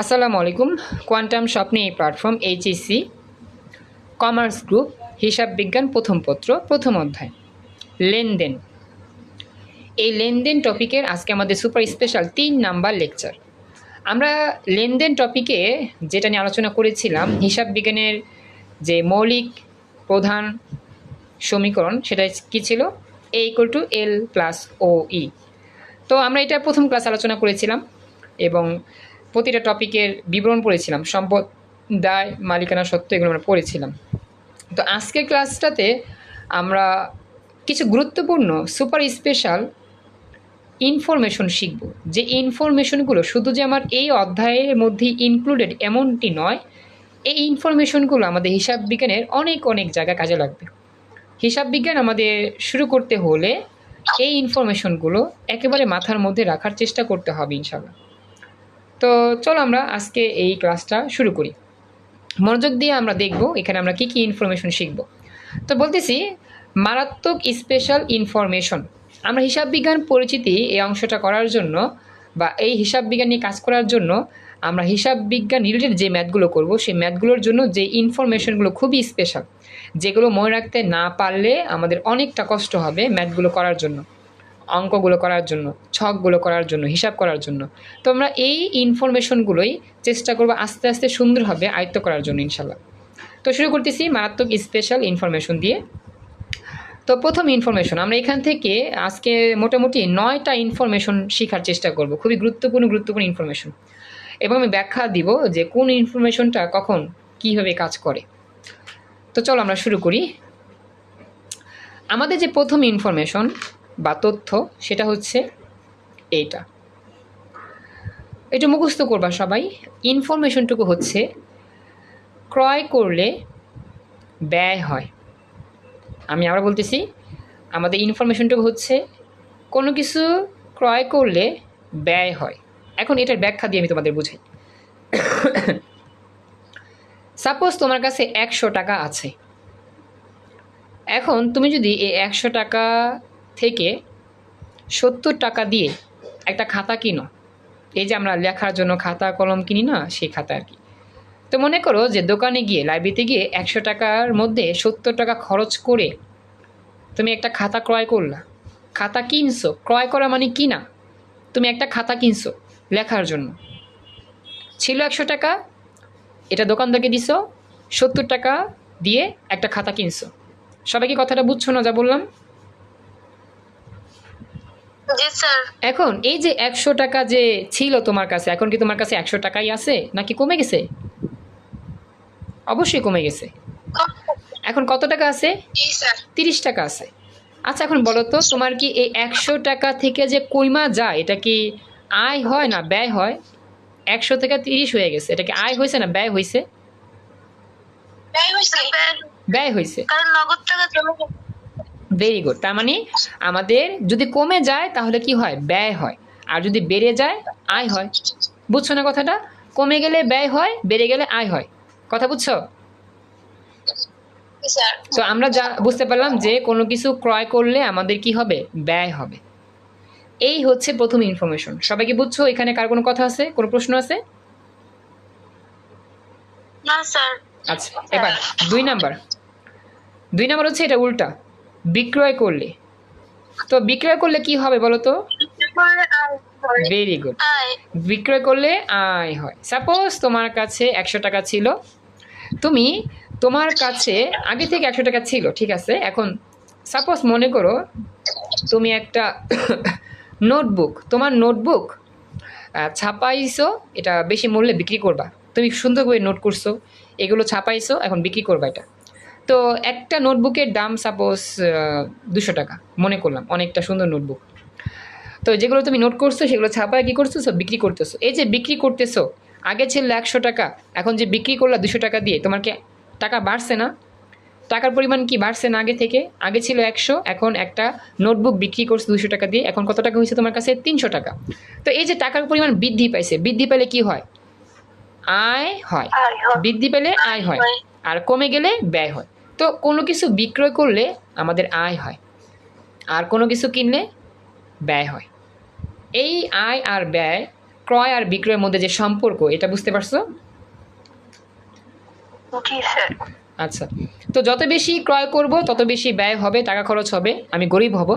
আসসালামু আলাইকুম। কোয়ান্টাম স্বপ্নে এই প্ল্যাটফর্ম এইচএসসি কমার্স গ্রুপ হিসাব বিজ্ঞান প্রথম পত্র, প্রথম অধ্যায়। লেনদেন। এই লেনদেন টপিকের আজকে আমাদের সুপার স্পেশাল তিন নাম্বার লেকচার আমরা লেনদেন টপিকে যেটা নিয়ে আলোচনা করেছিলাম, হিসাব বিজ্ঞানের যে মৌলিক প্রধান সমীকরণ, সেটা কি ছিল? A equal to L plus O E তো আমরা এটা প্রথম ক্লাস আলোচনা করেছিলাম এবং প্রতিটা টপিকের বিবরণ পড়েছিলাম, সম্পদ, দায়, মালিকানা সত্ত্ব এগুলো আমরা পড়েছিলাম। তো আজকের ক্লাসটাতে আমরা কিছু গুরুত্বপূর্ণ, সুপার স্পেশাল ইনফরমেশন শিখব। যে ইনফরমেশনগুলো শুধু যে আমার এই অধ্যায়ের মধ্যে ইনক্লুডেড এমনটি নয়, এই ইনফরমেশনগুলো আমাদের হিসাব বিজ্ঞানের অনেক অনেক জায়গায় কাজে লাগবে। হিসাব বিজ্ঞান আমাদের শুরু করতে হলে এই ইনফরমেশনগুলো একেবারে মাথার মধ্যে রাখার চেষ্টা করতে হবে ইনশাল্লাহ তো চলো আমরা আজকে এই ক্লাসটা শুরু করি। মনোযোগ দিয়ে আমরা দেখব এখানে আমরা কি কি ইনফরমেশন শিখব। তো বলতেছি, মারাত্মক স্পেশাল ইনফরমেশন আমরা হিসাব বিজ্ঞান পরিচিতি এই অংশটা করার জন্য বা এই হিসাব বিজ্ঞান নিয়ে কাজ করার জন্য আমরা হিসাব বিজ্ঞান রিলেটেড যে ম্যাথগুলো করব, সেই ম্যাথগুলোর জন্য যে ইনফরমেশনগুলো খুবই স্পেশাল যেগুলো মনে রাখতে না পারলে আমাদের অনেকটা কষ্ট হবে ম্যাথগুলো করার জন্য। অঙ্কগুলো করার জন্য, ছকগুলো করার জন্য, হিসাব করার জন্য। তো আমরা এই ইনফরমেশনগুলোই চেষ্টা করব আস্তে আস্তে সুন্দরভাবে আয়ত্ত করার জন্য ইনশাল্লাহ। তো শুরু করতেছি মারাত্মক স্পেশাল ইনফরমেশন দিয়ে। তো প্রথম ইনফরমেশন আমরা এখান থেকে আজকে মোটামুটি নয়টা ইনফরমেশন শেখার চেষ্টা করব। খুবই গুরুত্বপূর্ণ গুরুত্বপূর্ণ ইনফরমেশন এবং আমি ব্যাখ্যা দিব যে কোন ইনফরমেশনটা কখন কীভাবে কাজ করে। তো চলো আমরা শুরু করি। আমাদের যে প্রথম ইনফরমেশন বা তথ্য, সেটা হচ্ছে এইটা। এটা মুখস্থ করবা সবাই। ইনফরমেশনটুকু হচ্ছে, ক্রয় করলে ব্যয় হয়। আমি আবার বলতেছি, আমাদের ইনফরমেশনটুকু হচ্ছে, কোনো কিছু ক্রয় করলে ব্যয় হয়। এখন এটার ব্যাখ্যা দিয়ে আমি তোমাদের বুঝাই। সাপোজ তোমার কাছে একশো টাকা আছে। এখন তুমি যদি এই একশো টাকা সত্তর টাকা দিয়ে একটা খাতা কিনো। এই যে আমরা লেখার জন্য খাতা, কলম কিনি না, সেই খাতা আর কি। তো মনে করো যে দোকানে গিয়ে, লাইব্রেরিতে গিয়ে একশো টাকার মধ্যে সত্তর টাকা খরচ করে তুমি একটা খাতা ক্রয় করলা। খাতা কিনছো, ক্রয় করা মানে কিনা তুমি একটা খাতা কিনছো লেখার জন্য। ছিল একশো টাকা, এটা দোকানদারকে দিছো, সত্তর টাকা দিয়ে একটা খাতা কিনছো। সবাই কি কথাটা বুঝছ না যা বললাম? জি স্যার। এখন এই যে একশো টাকা যে ছিল তোমার কাছে এখন কি তোমার কাছে একশো টাকাই আছে? নাকি কমে গেছে? অবশ্যই কমে গেছে। এখন কত টাকা আছে? তিরিশ টাকা আছে। আচ্ছা এখন বলো তো তোমার কি এই একশো টাকা থেকে যে কইমা যায় এটা কি আয় হয় না ব্যয় হয়? একশো থেকে তিরিশ হয়ে গেছে। এটা কি আয় হয়েছে না ব্যয় হয়েছে? ব্যয় হয়েছে। ব্যয় হয়েছে। কারণ নগদ টাকা। ভেরি গুড তার মানে আমাদের যদি কমে যায় তাহলে কি হয়? ব্যয় হয়। আর যদি বেড়ে যায় আয় হয়। বুঝছ না কথাটা? কমে গেলে ব্যয় হয় বেড়ে গেলে আয় হয়। কথা বুঝছ? স্যার তো আমরা যা বুঝতে পারলাম যে কোনো কিছু ক্রয় করলে আমাদের কি হবে? ব্যয় হবে। এই হচ্ছে প্রথম ইনফরমেশন সবাই কি বুঝছ? এখানে কার কোনো কথা আছে? কোনো প্রশ্ন আছে? না স্যার আচ্ছা এবার দুই নাম্বার। দুই নাম্বার হচ্ছে এটা উল্টা। বিক্রয় করলে। তো বিক্রয় করলে কি হবে বলো তো। ভেরি গুড বিক্রয় করলে আয় হয়। সাপোজ তোমার কাছে একশো টাকা ছিল। তুমি তোমার কাছে আগে থেকে একশো টাকা ছিল ঠিক আছে? এখন সাপোজ মনে করো তুমি একটা নোটবুক তোমার নোটবুক ছাপাইছো এটা বেশি মূল্যে বিক্রি করবা। তুমি সুন্দর করে নোট করছ এগুলো ছাপাইছো এখন বিক্রি করবা এটা। তো একটা নোটবুকের দাম সাপোজ দুশো টাকা মনে করলাম অনেকটা সুন্দর নোটবুক। তো যেগুলো তুমি নোট করছ সেগুলো ছাপায় কী করছ সব বিক্রি করতেছো। এই যে বিক্রি করতেছো আগে ছিল একশো টাকা এখন যে বিক্রি করলা দুশো টাকা দিয়ে তোমার কি টাকা বাড়ছে না? টাকার পরিমাণ কি বাড়ছে না আগে থেকে? আগে ছিল একশো এখন একটা নোটবুক বিক্রি করছে দুশো টাকা দিয়ে এখন কত টাকা হয়েছে তোমার কাছে? তিনশো টাকা। তো এই যে টাকার পরিমাণ বৃদ্ধি পাইছে বৃদ্ধি পেলে কি হয়? আয় হয়। বৃদ্ধি পেলে আয় হয়। আর কমে গেলে ব্যয় হয়। তো কোনো কিছু বিক্রয় করলে আমাদের আয় হয়। আর কোনো কিছু কিনলে ব্যয় হয়। এই আয় আর ব্যয় ক্রয় আর বিক্রয়ের মধ্যে যে সম্পর্ক এটা বুঝতে পারছ? আচ্ছা। তো যত বেশি ক্রয় করব তত বেশি ব্যয় হবে টাকা খরচ হবে আমি গরিব হব।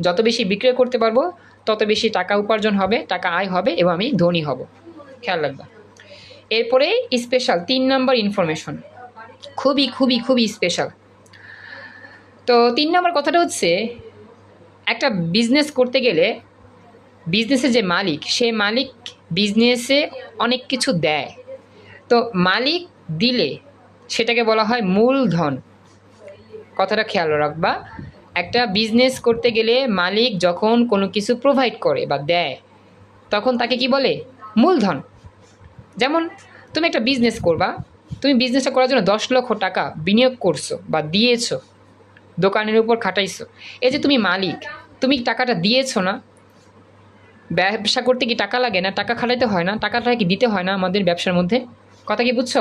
যত বেশি বিক্রয় করতে পারব তত বেশি টাকা উপার্জন হবে টাকা আয় হবে এবং আমি ধনী হব। খেয়াল রাখবা। এরপরে স্পেশাল তিন নম্বর ইনফরমেশন খুবই খুবই খুবই স্পেশাল তো তিন নম্বর কথাটা হচ্ছে, একটা বিজনেস করতে গেলে বিজনেসের যে মালিক, সে মালিক বিজনেসে অনেক কিছু দেয়। তো মালিক দিলে সেটাকে বলা হয় মূলধন। কথাটা খেয়াল রাখবা, একটা বিজনেস করতে গেলে মালিক যখন কোনো কিছু প্রোভাইড করে বা দেয়, তখন তাকে কি বলে? মূলধন। যেমন, তুমি একটা বিজনেস করবা তুমি বিজনেসটা করার জন্য দশ লক্ষ টাকা বিনিয়োগ করছ বা দিয়েছ দোকানের উপর খাটাইছো। এই যে তুমি মালিক তুমি টাকাটা দিয়েছ না? ব্যবসা করতে কি টাকা লাগে না? টাকা খাটাইতে হয় না? টাকাটা কি দিতে হয় না আমাদের ব্যবসার মধ্যে? কথা কি বুঝছ?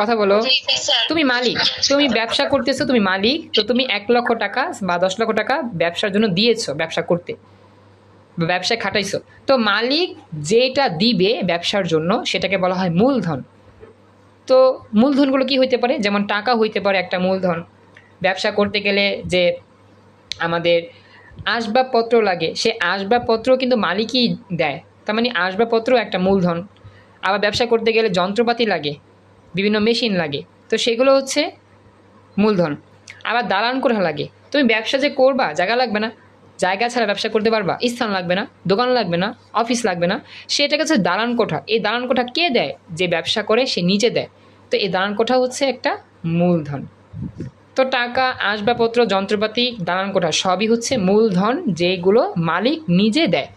কথা বলো। তুমি মালিক তুমি ব্যবসা করতেছো তুমি মালিক তো তুমি এক লক্ষ টাকা বা দশ লক্ষ টাকা ব্যবসার জন্য দিয়েছ ব্যবসা করতে। ব্যবসায় খাটাইছো। তো মালিক যেটা দিবে ব্যবসার জন্য সেটাকে বলা হয় মূলধন। তো মূলধনগুলো কি হইতে পারে? যেমন টাকা হইতে পারে একটা মূলধন। ব্যবসা করতে গেলে যে আমাদের আসবাবপত্র লাগে, সে আসবাবপত্র কিন্তু মালিকই দেয়। তার মানে আসবাবপত্র একটা মূলধন। আবার ব্যবসা করতে গেলে যন্ত্রপাতি লাগে, বিভিন্ন মেশিন লাগে। তো সেগুলো হচ্ছে মূলধন। আবার দালান কোঠা লাগে। তুমি ব্যবসা যে করবা, জায়গা লাগবে না। জায়গা ছাড়া ব্যবসা করতে পারবা স্থান লাগবে না দোকান লাগবে না অফিস লাগবে না। সেটাকে হচ্ছে দালান কোঠা। এই দালান কোঠা কে দেয়? যে ব্যবসা করে সে নিজে দেয়। তো এই দালান কোঠা হচ্ছে একটা মূলধন। তো টাকা আসবাবপত্র যন্ত্রপাতি দালান কোঠা সবই হচ্ছে মূলধন যেগুলো মালিক নিজে দেয়।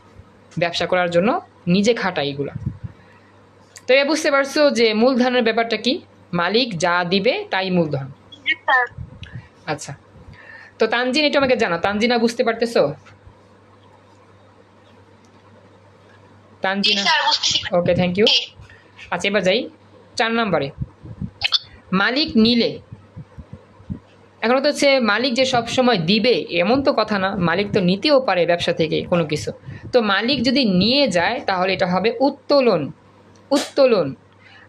ব্যবসা করার জন্য নিজে খাটায় এগুলো। তো এ বুঝতে পারছ যে মূলধনের ব্যাপারটা কি? মালিক যা দিবে তাই মূলধন। আচ্ছা। তো তানজিন এটা আমাকে জানা তানজিনা বুঝতে পারতেছো? তানজিনা। ওকে থ্যাংক ইউ আচ্ছা এবার যাই। চার নম্বরে। মালিক নিলে। এখন তো হচ্ছে মালিক যে সব সময় দিবে এমন তো কথা না। মালিক তো নিতেও পারে ব্যবসা থেকে কোনো কিছু। তো মালিক যদি নিয়ে যায় তাহলে এটা হবে উত্তোলন। উত্তোলন।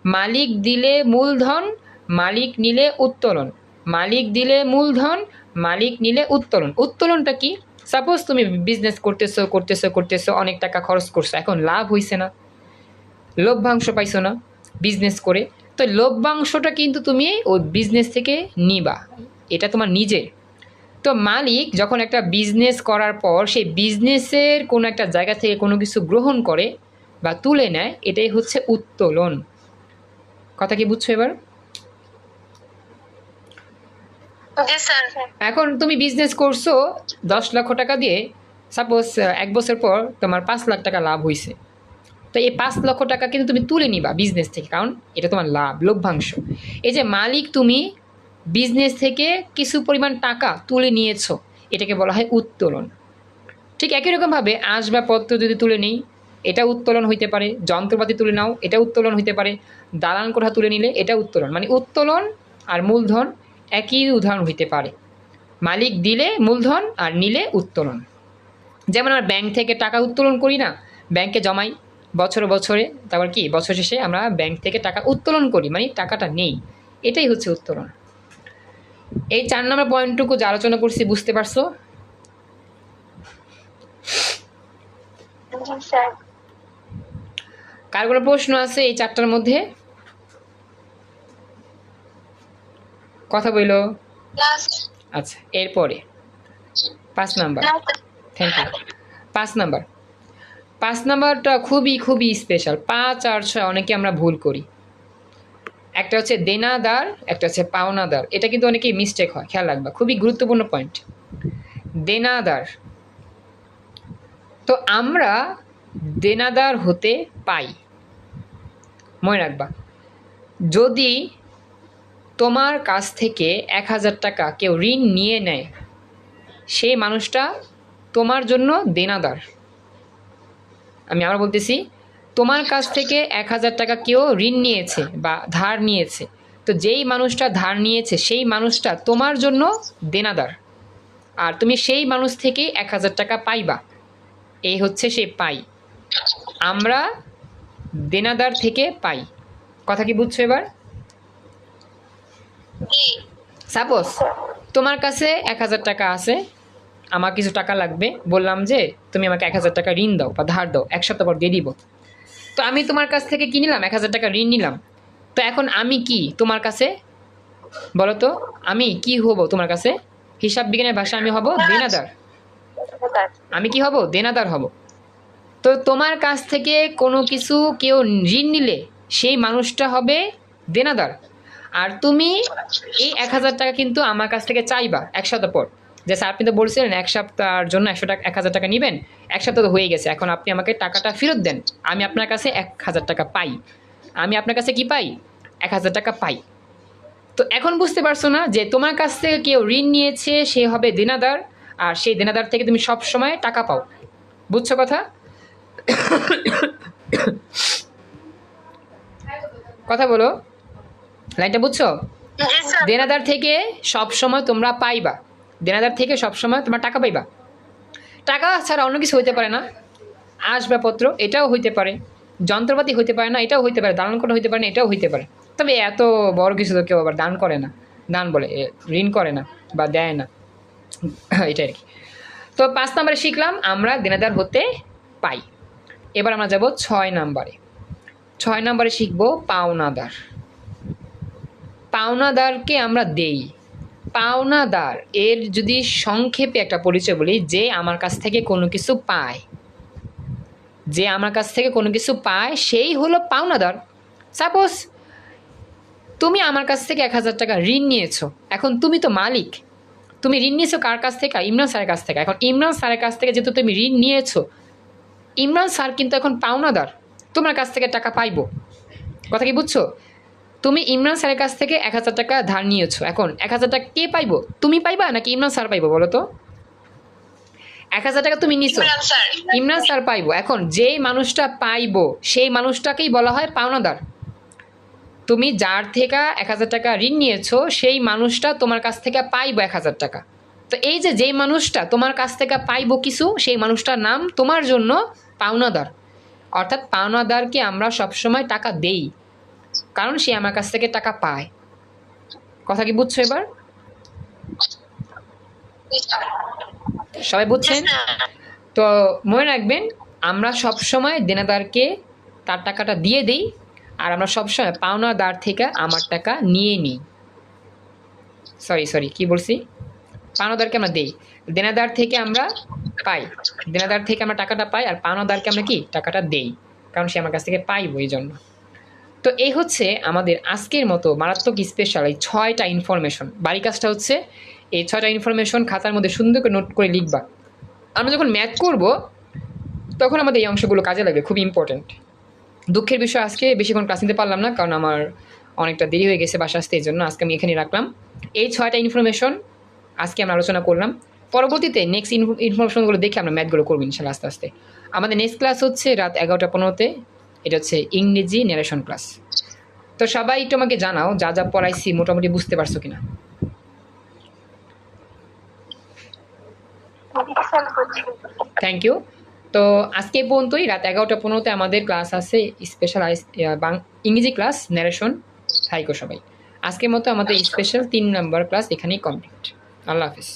মালিক দিলে মূলধন মালিক নিলে উত্তোলন। মালিক দিলে মূলধন মালিক নিলে উত্তোলন। উত্তোলনটা কি? সাপোজ তুমি বিজনেস করতেছো করতেছো করতেছো, অনেক টাকা খরচ করছ, এখন লাভ হইছে না। লভ্যাংশ পাইছো না বিজনেস করে। তো লভ্যাংশটা কিন্তু তুমি ওই বিজনেস থেকে নিবা। এটা তোমার নিজের। তো মালিক যখন একটা বিজনেস করার পর সেই বিজনেসের কোনো একটা জায়গা থেকে কোনো কিছু গ্রহণ করে বা তুলে নেয়, এটাই হচ্ছে উত্তোলন। কথা কি বুঝছ এবার জি স্যার এখন তুমি বিজনেস করছ দশ লক্ষ টাকা দিয়ে সাপোজ এক বছর পর তোমার পাঁচ লাখ টাকা লাভ হয়েছে তো এই পাঁচ লক্ষ টাকা কিন্তু তুমি তুলে নিবা বিজনেস থেকে, কারণ এটা তোমার লাভ, লভ্যাংশ। এই যে মালিক তুমি বিজনেস থেকে কিছু পরিমাণ টাকা তুলে নিয়েছো, এটাকে বলা হয় উত্তোলন। ঠিক একই রকমভাবে আসবাবপত্র যদি তুলে নিই, এটা উত্তোলন হইতে পারে, যন্ত্রপাতি তুলে নাও, এটা উত্তোলন হইতে পারে, দালান কোঠা তুলে নিলে এটা উত্তোলন। মানে উত্তোলন আর মূলধন একই উদাহরণ হইতে পারে। মালিক দিলে মূলধন আর নিলে উত্তোলন। যেমন আমরা ব্যাংক থেকে টাকা উত্তোলন করি না ব্যাংকে জমাই বছর বছরে তারপর কি বছর শেষে আমরা ব্যাংক থেকে টাকা উত্তোলন করি মানে টাকাটা নেই। এটাই হচ্ছে উত্তোলন। এই চার নম্বর পয়েন্টটুকু যে আলোচনা করছি বুঝতে পারছ? কার কোনো প্রশ্ন আছে এই চারটার মধ্যে? কথা বইলো? আচ্ছা এরপরে? পাঁচ নাম্বার। থ্যাংক ইউ পাঁচ নাম্বার। পাঁচ নাম্বারটা খুবই খুবই স্পেশাল পাঁচ আর ছয় অনেকে আমরা ভুল করি। একটা হচ্ছে দেনাদার একটা হচ্ছে পাওনাদার। এটা কিন্তু অনেকেই মিস্টেক হয় খেয়াল রাখবা। খুবই গুরুত্বপূর্ণ পয়েন্ট দেনাদার। তো আমরা দেনাদার হতে পাই। মনে রাখবা। যদি তোমার কাছ থেকে এক হাজার টাকা কেউ ঋণ নিয়ে নেয়। সেই মানুষটা তোমার জন্য দেনাদার। আমি আবার বলতেছি, তোমার কাছ থেকে এক হাজার টাকা কেউ ঋণ নিয়েছে বা ধার নিয়েছে। তো যেই মানুষটা ধার নিয়েছে, সেই মানুষটা তোমার জন্য দেনাদার। আর তুমি সেই মানুষ থেকেই এক হাজার টাকা পাইবা। এই হচ্ছে সে পাই। আমরা দেনাদার থেকে পাই। কথা কি বুঝছ এবার? সাপোজ তোমার কাছে এক হাজার টাকা আছে আমার কিছু টাকা লাগবে বললাম যে তুমি আমাকে এক হাজার টাকা ঋণ দাও বা ধার দাও এক সপ্তাহ পর দিয়ে দিব। তো আমি তোমার কাছ থেকে কি নিলাম? এক হাজার টাকা ঋণ নিলাম। তো এখন আমি কি তোমার কাছে বলো তো আমি কি হব তোমার কাছে? হিসাব বিজ্ঞানের ভাষা আমি হব দেনাদার। আমি কি হব? দেনাদার হব। তো তোমার কাছ থেকে কোনো কিছু কেউ ঋণ নিলে সেই মানুষটা হবে দেনাদার। আর তুমি এই এক হাজার টাকা কিন্তু আমার কাছ থেকে চাইবা, এক সপ্তাহ পর। যে স্যার আপনি তো বলছিলেন, এক সপ্তাহের জন্য একশো টাকা এক হাজার টাকা নেবেন। এক সপ্তাহ তো হয়ে গেছে। এখন আপনি আমাকে টাকাটা ফেরত দেন। আমি আপনার কাছে এক হাজার টাকা পাই। আমি আপনার কাছে কি পাই? এক হাজার টাকা পাই। তো এখন বুঝতে পারছ না যে তোমার কাছ থেকে কেউ ঋণ নিয়েছে, সে হবে দেনাদার, আর সেই দেনাদার থেকে তুমি সব সময় টাকা পাও। বুঝছ কথা? কথা বলো। লাইনটা বুঝছ? দেনাদার থেকে সব সময় তোমরা পাইবা। দেনাদার থেকে সব সময় তোমরা টাকা পাইবা। টাকা ছাড়া অন্য কিছু হইতে পারে না। আসবাবপত্র এটাও হইতে পারে। যন্ত্রপাতি হইতে পারে না এটাও হইতে পারে। দান করা হইতে পারে না এটাও হইতে পারে। তবে এত বড় কিছু তো কেউ আবার দান করে না। দান বলে ঋণ করে না বা দেয় না। এটাই আর কি। তো পাঁচ নম্বরে শিখলাম আমরা দেনাদার হতে পাই। এবার আমরা যাব ছয় নম্বরে। ছয় নম্বরে শিখব পাওনাদার। পাওনাদারকে আমরা দেই। পাওনাদার, এর যদি সংক্ষেপে একটা পরিচয় বলি, যে আমার কাছ থেকে কোনো কিছু পায়। যে আমার কাছ থেকে কোনো কিছু পায়, সেই হলো পাওনাদার। সাপোজ তুমি আমার কাছ থেকে এক হাজার টাকা ঋণ নিয়েছো, এখন তুমি তো মালিক। তুমি ঋণ নিয়েছো কার কাছ থেকে? ইমরান স্যারের কাছ থেকে। এখন ইমরান স্যারের কাছ থেকে যেহেতু তুমি ঋণ নিয়েছো, ইমরান স্যার কিন্তু এখন পাওনাদার। তোমার কাছ থেকে টাকা পাইবো। কথা কি বুঝছ? তুমি ইমরান স্যারের কাছ থেকে এক হাজার টাকা ধার নিয়েছো এখন এক হাজার টাকা কে পাইবো? তুমি পাইবা নাকি ইমরান স্যার পাইবো বলো তো? এক হাজার টাকা তুমি নিছো। ইমরান স্যার। পাইবো। এখন যেই মানুষটা পাইবো সেই মানুষটাকেই বলা হয় পাওনাদার। তুমি যার থেকে এক হাজার টাকা ঋণ নিয়েছো সেই মানুষটা তোমার কাছ থেকে পাইবো এক হাজার টাকা। তো এই যে যেই মানুষটা তোমার কাছ থেকে পাইবো কিছু সেই মানুষটার নাম তোমার জন্য পাওনাদার। অর্থাৎ পাওনাদারকে আমরা সবসময় টাকা দেই। কারণ সে আমার কাছ থেকে টাকা পায়। কথা কি বুঝছ এবার? সবাই বুঝছেন? তো মনে রাখবেন আমরা সব সময় দেনাদারকে তার টাকাটা দিয়ে দিই আর আমরা সবসময় পাওনাদার থেকে আমার টাকা নিয়ে নিই। সরি সরি কি বলছি? পাওনাদারকে আমরা দেই। দেনাদার থেকে আমরা পাই। দেনাদার থেকে আমরা টাকাটা পাই আর পাওনাদারকে আমরা কি? টাকাটা দেই। কারণ সে আমার কাছ থেকে পাইব এই জন্য। তো এই হচ্ছে আমাদের আজকের মতো মারাত্মক স্পেশাল এই ছয়টা ইনফরমেশন বাড়ি কাজটা হচ্ছে এই ছয়টা ইনফরমেশন খাতার মধ্যে সুন্দর করে নোট করে লিখবা। আমরা যখন ম্যাথ করব, তখন আমাদের এই অংশগুলো কাজে লাগবে খুব ইম্পর্ট্যান্ট দুঃখের বিষয় আজকে, বেশিক্ষণ ক্লাস নিতে পারলাম না, কারণ আমার অনেকটা দেরি হয়ে গেছে বাসা আসতে এই জন্য আজকে আমি এখানে রাখলাম। এই ছয়টা ইনফরমেশন আজকে আমরা আলোচনা করলাম। পরবর্তীতে নেক্সট ইনফরমেশনগুলো দেখে আমরা ম্যাথগুলো করব ইনশাল্লাহ আস্তে আস্তে। আমাদের নেক্সট ক্লাস হচ্ছে রাত এগারোটা পনেরোতে। এটা হচ্ছে ইংরেজি ন্যারেশন ক্লাস তো সবাই একটু আমাকে জানাও, যা যা পড়াইছি মোটামুটি বুঝতে পারছ কিনা? থ্যাংক ইউ তো আজকে পর্যন্তই, রাত এগারোটা পনেরোতে আমাদের ক্লাস আছে স্পেশাল ইংরেজি ক্লাস ন্যারেশন থাইকো সবাই। আজকের মতো আমাদের স্পেশাল তিন নম্বর ক্লাস এখানেই কমপ্লিট আল্লাহ হাফিজ।